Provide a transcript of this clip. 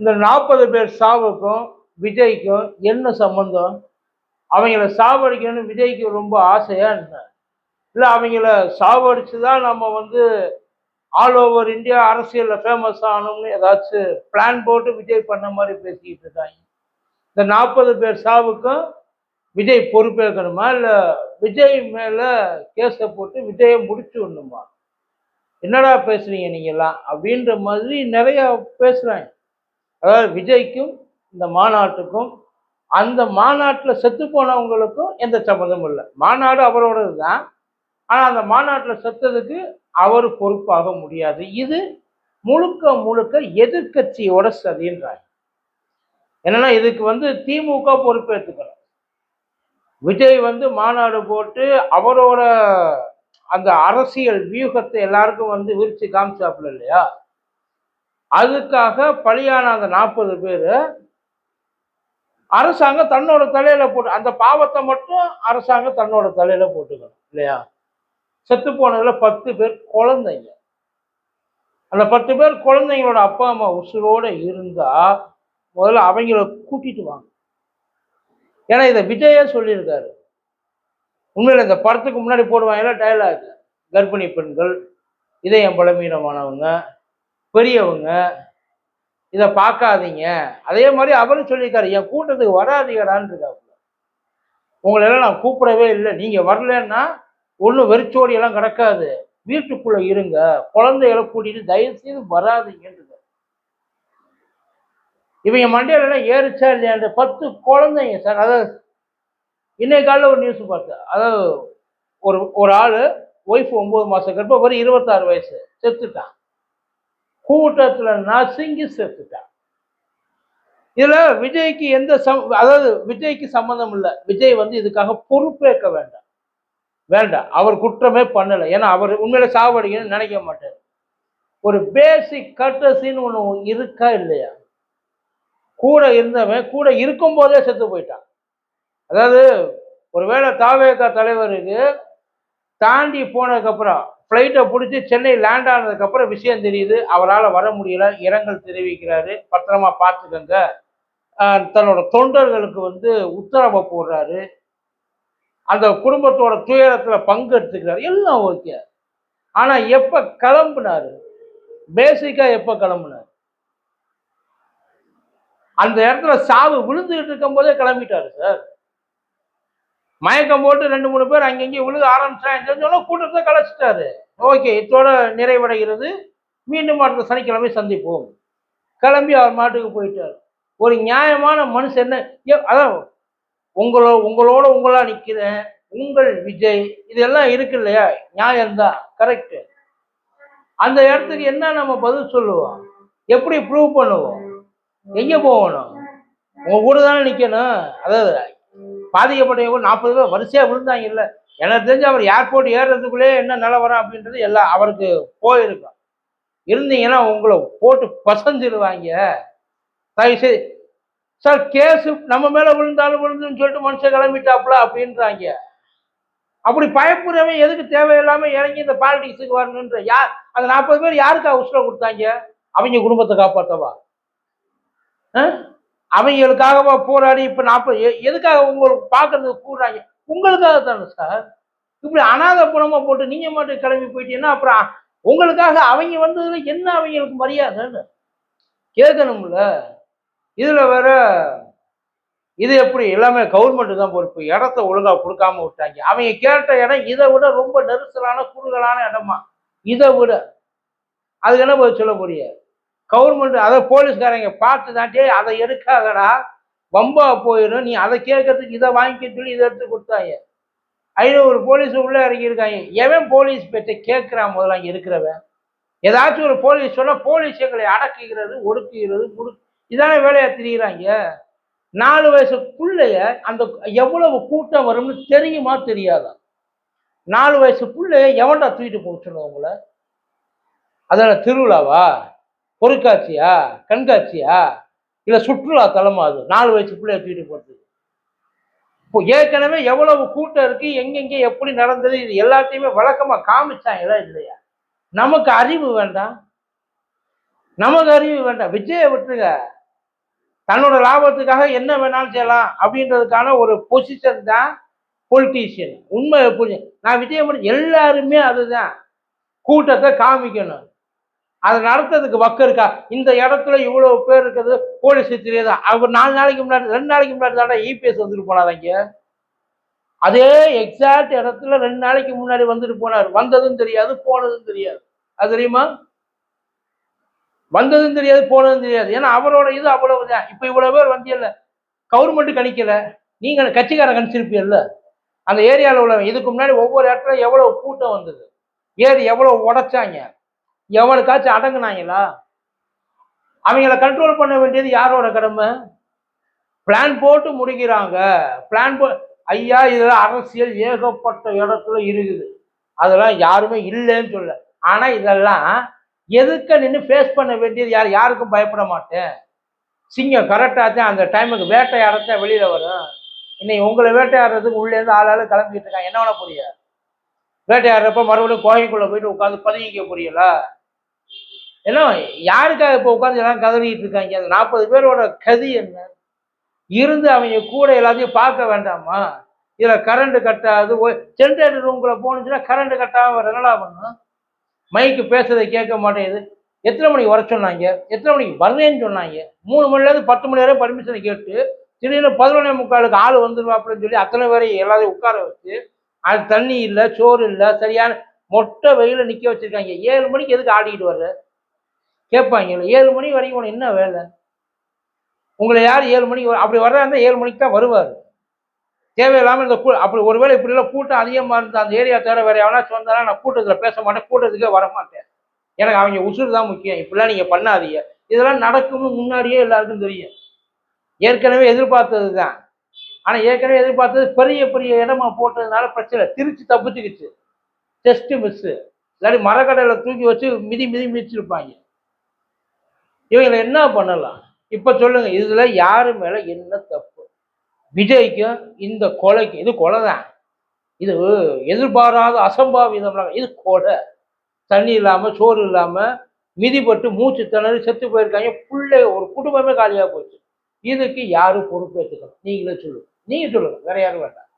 இந்த நாற்பது பேர் சாவுக்கும் விஜய்க்கும் என்ன சம்பந்தம்? அவங்கள சாவடிக்கணும்னு விஜய்க்கு ரொம்ப ஆசையா என்ன? இல்லை அவங்கள சாவடிச்சு தான் நம்ம வந்து ஆல் ஓவர் இந்தியா அரசியலில் ஃபேமஸ் ஆகணும்னு ஏதாச்சும் பிளான் போட்டு விஜய் பண்ண மாதிரி பேசிக்கிட்டு இருக்காங்க. இந்த நாற்பது பேர் சாவுக்கும் விஜய் பொறுப்பேற்கணுமா? இல்லை விஜய் மேலே கேஸை போட்டு விஜயை முடிச்சு விடணுமா? என்னடா பேசுறீங்க நீங்கள்லாம் அப்படின்ற மாதிரி நிறையா பேசுகிறாங்க அதாவது விஜய்க்கும் இந்த மாநாட்டுக்கும் அந்த மாநாட்டில் செத்து போனவங்களுக்கும் எந்த சம்மந்தமும் இல்லை. மாநாடு அவரோடது தான் ஆனால் அந்த மாநாட்டில் செத்ததுக்கு அவர் பொறுப்பாக முடியாது. இது முழுக்க முழுக்க எதிர்க்கட்சியோட சதின்றாங்க என்னன்னா இதுக்கு வந்து திமுக பொறுப்பேற்றுக்கணும் விஜய் வந்து மாநாடு போட்டு அவரோட அந்த அரசியல் வியூகத்தை எல்லாருக்கும் வந்து விரிச்சு காமிச்சாப்புல இல்லையா? அதுக்காக பலியான அந்த நாற்பது பேர் அரசாங்கம் தன்னோட தலையில போட்டு அந்த பாவத்தை மட்டும் அரசாங்கம் தன்னோட தலையில போட்டுக்கணும் இல்லையா? செத்து போனதுல பத்து பேர் குழந்தைங்க. அந்த பத்து பேர் குழந்தைங்களோட அப்பா அம்மா உசுரோட இருந்தா முதல்ல அவங்கள கூட்டிட்டு வாங்க. ஏன்னா இதை விஜயே சொல்லியிருக்காரு. உண்மையில் இந்த படத்துக்கு முன்னாடி போடுவாங்க டயலாக் கர்ப்பிணி பெண்கள் இதயம் பலவீனமானவங்க பெரியவங்க இதை பார்க்காதீங்க அதே மாதிரி அவரும் சொல்லியிருக்காரு என் கூட்டத்துக்கு வராதீங்கடான்னு இருக்காப்புல உங்களை எல்லாம் நான் கூப்பிடவே இல்லை. நீங்கள் வரலன்னா ஒன்றும் வெறிச்சோடி எல்லாம் கிடக்காது. வீட்டுக்குள்ளே இருங்க. குழந்தைகளை கூட்டிகிட்டு தயவு செய்து இவங்க மண்டையிலலாம் ஏறிச்சா இல்லையான்ற பத்து குழந்தைங்க சார். அதாவது இன்னைக்கு காலையில் ஒரு நியூஸ் பார்த்தேன். அதாவது ஒரு ஒரு ஆள் ஒய்ஃப் ஒம்பது மாதம் கர்ப்பம் ஒரு இருபத்தாறு வயசு. செத்துட்டான். கூட்டத்தில் நசுங்கி செத்துட்டான். இதில் விஜய்க்கு எந்த சம் அதாவது விஜய்க்கு சம்மந்தம் இல்லை. விஜய் வந்து இதுக்காக பொறுப்பேற்க வேண்டாம். வேண்டாம். அவர் குற்றமே பண்ணலை. ஏன்னா அவர் உண்மையில சாவடிக்கணும்னு நினைக்க மாட்டார். ஒரு பேசிக் கட்டசின்னு ஒன்று இருக்கா இல்லையா? கூட இருந்தவன் கூட இருக்கும் போதே செத்து போயிட்டான். அதாவது ஒருவேளை தாவேக தலைவருக்கு தாண்டி போனதுக்கப்புறம் ஃப்ளைட்டை பிடிச்சி சென்னை லேண்ட் ஆனதுக்கப்புறம் விஷயம் தெரியுது. அவரால் வர முடியல. இரங்கல் தெரிவிக்கிறாரு. பத்திரமா பார்த்துக்கங்க. தன்னோட தொண்டர்களுக்கு வந்து உத்தரவை போடுறாரு. அந்த குடும்பத்தோட துயரத்தில் பங்கு எடுத்துக்கிறாரு. எல்லாம் ஓகே. ஆனால் எப்போ கிளம்புனாரு? பேசிக்காக எப்போ கிளம்புனார்? அந்த இடத்துல சாவு விழுந்துகிட்டு இருக்கும் போதே கிளம்பிட்டாரு சார். மயக்கம் போட்டு ரெண்டு மூணு பேர் அங்கங்கே விழுக ஆரம்பிச்சாங்க. கூட்டத்தை கலைச்சிட்டாரு. ஓகே இதோட நிறைவடைகிறது. மீண்டும் அடுத்த சனிக்கிழமை சந்திப்போம். கிளம்பி அவர் மாட்டுக்கு போயிட்டார். ஒரு நியாயமான மனுஷன் என்ன? ஏ- அதான் உங்களோ உங்களோட உங்களா நிற்கிறேன் உங்கள் விஜய் இதெல்லாம் இருக்கு இல்லையா? நியாயம்தான் கரெக்டு அந்த இடத்துக்கு என்ன நம்ம பதில் சொல்லுவோம்? எப்படி ப்ரூவ் பண்ணுவோம்? எங்கே போகணும்? உங்க கூட தானே நிற்கணும் அதாவது பாதிக்கப்பட்டவங்க நாற்பது பேர் வரிசையாக விழுந்தாங்க இல்லை. எனக்கு தெரிஞ்சு அவர் ஏர்போர்ட் ஏறுறதுக்குள்ளே என்ன நிலவரம் அப்படின்றது எல்லாம் அவருக்கு போயிருக்கும். இருந்தீங்கன்னா உங்களை போட்டு பசஞ்சிருவாங்க. தயவுசெய்து சார் கேஸு நம்ம மேல விழுந்தாலும் விழுந்துன்னு சொல்லிட்டு மனுஷன் கிளம்பிட்டாப்புல அப்படின்றாங்க. அப்படி பயப்புறவன் எதுக்கு தேவையில்லாமல் இறங்கி இந்த பாலிடிக்ஸுக்கு வரணுன்ற யார் அந்த நாற்பது பேர் யாருக்கா உசுர கொடுத்தாங்க? அவங்க குடும்பத்தை காப்பாற்றவா ஆ? அவங்களுக்காகவா போராடி இப்போ நாற்பது எ- எதுக்காக உங்களுக்கு பார்க்கறதுக்கு கூடுறாங்க? உங்களுக்காக தானே சார். இப்படி அனாதை புலமாக போட்டு நீங்கள் மட்டும் கிளம்பி போயிட்டீங்கன்னா அப்புறம் உங்களுக்காக அவங்க வந்ததுல என்ன அவங்களுக்கு மரியாதைன்னு? கேட்கணும்ல. இதில் வேற இது எப்படி? எல்லாமே கவர்மெண்ட் தான் பொறுப்பு. இடத்த ஒழுங்காக கொடுக்காம விட்டாங்க. அவங்க கேட்ட இடம் இதை விட ரொம்ப நெரிசலான குறுகலான இடமா? இதை விட. அதுக்கு என்ன பதில் சொல்ல முடியாது கவர்மெண்ட் அதை போலீஸ்காரங்க பார்த்து தாண்டியே அதை எடுக்காதடா. பம்பா போயிடும். நீ அதை கேட்கறதுக்கு இதை வாங்கிக்க சொல்லி இதை எடுத்து கொடுத்தாங்க. ஐநூறு போலீஸ் உள்ளே இறங்கியிருக்காங்க. எவன் போலீஸ் பேச்சை கேட்குறான் முதல்ல அங்கே இருக்கிறவன்? ஏதாச்சும் ஒரு போலீஸ் சொன்னால் போலீஸ் எங்களை அடக்குகிறது ஒடுக்குகிறது முடு இதானே வேலையாக திரியிறாங்க. நாலு வயசு அந்த எவ்வளவு கூட்டம் வரும்னு தெரியுமா தெரியாதா? நாலு வயசு எவன்டா தூக்கிட்டு போச்சுன்னு உங்களை? அதான திருவிழாவா? பொருட்காட்சியா? கண்காட்சியா? இல்லை சுற்றுலா தலமா அது? நாலு வயசு பிள்ளைய தூக்கிட்டு போகிறது இப்போ ஏற்கனவே எவ்வளவு கூட்டம் இருக்கு எங்கெங்கே எப்படி நடந்தது இது எல்லாத்தையுமே வழக்கமாக காமிச்சாங்களா இல்லையா? நமக்கு அறிவு வேண்டாம். நமக்கு அறிவு வேண்டாம். விஜயை விட்டுருங்க. தன்னோட லாபத்துக்காக என்ன வேணாலும் செய்யலாம் அப்படின்றதுக்கான ஒரு பொசிஷன் தான் பொலிட்டீஷியன் உண்மை நான் விஜயமணி எல்லாருமே அதுதான். கூட்டத்தை காமிக்கணும். அதை நடத்துறதுக்கு வக்கம் இருக்கா? இந்த இடத்துல இவ்வளவு பேர் இருக்குது போலீஸ் தெரியாது அவர் நாலு நாளைக்கு முன்னாடி ரெண்டு நாளைக்கு முன்னாடி தானே இபிஎஸ் வந்துட்டு போனார் இங்க அதே எக்ஸாக்ட் இடத்துல ரெண்டு நாளைக்கு முன்னாடி வந்துட்டு போனார். வந்ததும் தெரியாது போனதும் தெரியாது. அது தெரியுமா? வந்ததும் தெரியாது போனதும் தெரியாது. ஏன்னா அவரோட இது அவ்வளவுதான். இப்ப இவ்வளவு பேர் வந்தியல்ல. கவர்மெண்ட் கணிக்கல. நீங்க கட்சிக்காரன் கணிச்சிருப்பீல்ல அந்த ஏரியாவில் உள்ள இதுக்கு முன்னாடி ஒவ்வொரு இடத்துல எவ்வளவு கூட்டம் வந்தது? ஏறி எவ்வளவு உடைச்சாங்க? எவனுக்காச்சும் அடங்குனாங்களா? அவங்கள கண்ட்ரோல் பண்ண வேண்டியது யாரோட கடமை? பிளான் போட்டு முடிக்கிறாங்க. பிளான் போ ஐயா இதெல்லாம் அரசியல் ஏகப்பட்ட இடத்துல இருக்குது. அதெல்லாம் யாருமே இல்லைன்னு சொல்ல ஆனால் இதெல்லாம் எதுக்க நின்று ஃபேஸ் பண்ண வேண்டியது யார் யாருக்கும் பயப்பட மாட்டேன். சிங்கம் கரெக்டாக தான் அந்த டைமுக்கு வேட்டையாடத்தான் வெளியில வரும். இன்னைக்கு உங்களை வேட்டையாடுறதுக்கு உள்ளேருந்து ஆளாளு கிளம்பிக்கிட்டு இருக்காங்க. என்ன பண்ண புரிய வேட்டையாடுறப்ப மறுபடியும் கோகைக்குள்ள போயிட்டு உட்காந்து பதுங்கிக்க புரியல எல்லாம் யாருக்காக இப்போ உட்காந்து எல்லாம் கதறிட்டு இருக்காங்க? அந்த நாற்பது பேரோட கதி என்ன? இருந்து அவங்க கூட எல்லாத்தையும் பார்க்க வேண்டாமா? இதில் கரண்ட் கட்டாது. ஜென்ரேட்டர் ரூம்குள்ள போனுச்சுன்னா கரண்ட் கட்டாமல் வேற என்னடா பண்ணும் மைக்கு பேசுறதை கேட்க மாட்டேங்குது. எத்தனை மணிக்கு வர சொன்னாங்க? எத்தனை மணிக்கு வரேன்னு சொன்னாங்க. மூணு மணிலேருந்து பத்து மணி வரையும் பர்மிஷனை கேட்டு திடீர்னு பதினொன்னே முக்காலுக்கு ஆள் வந்துருவாப்புலன்னு சொல்லி அத்தனை பேரையும் எல்லாரையும் உட்கார வச்சு அது தண்ணி இல்லை சோறு இல்லை சரியான மொட்டை வெயில நிற்க வச்சுருக்காங்க. ஏழு மணிக்கு எதுக்கு ஆடிக்கிட்டு வர்ற? கேட்பாங்க ஏழு மணி வரைக்கும் உனக்கு என்ன வேலை? உங்களை யார் ஏழு மணிக்கு அப்படி வர்றா இருந்தால் ஏழு மணிக்கு தான் வருவார். தேவையில்லாமல் இந்த கூ அப்படி ஒருவேளை இப்படிலாம் கூட்டம் அதிகமாக இருந்தால் அந்த ஏரியா தவிர வேற எவனாச்சும் வந்தாலும் நான் கூட்டத்தில் பேச மாட்டேன் கூட்டத்துக்கே வர மாட்டேன் எனக்கு அவங்க உசுறு தான் முக்கியம். இப்படிலாம் நீங்கள் பண்ணாதீங்க. இதெல்லாம் நடக்கும்னு முன்னாடியே எல்லாருக்கும் தெரியும். ஏற்கனவே எதிர்பார்த்தது தான். ஆனால் ஏற்கனவே எதிர்பார்த்தது பெரிய பெரிய இடமா போட்டதுனால பிரச்சனை. திருச்சி தப்பிச்சுக்கிச்சு. Test miss. இல்லாட்டி மரக்கடையில் தூக்கி வச்சு மிதி மிதி மிதிச்சிருப்பாங்க. இவங்களை என்ன பண்ணலாம்? இப்போ சொல்லுங்க இதுல யாரு மேல என்ன தப்பு? விஜய்க்கும் இந்த கொலைக்கு இது கொலை தான் இது எதிர்பாராத அசம்பாவிதம் இது கொலை. தண்ணி இல்லாம சோறு இல்லாம மிதிப்பட்டு மூச்சு திணறி செத்து போயிருக்காங்க பிள்ளை ஒரு குடும்பமே காலியாக போச்சு. இதுக்கு யாரும் பொறுப்பேற்றுக்கணும் நீங்களே சொல்லுங்க. நீங்க சொல்லுங்க வேற யாரும் வேண்டாம்.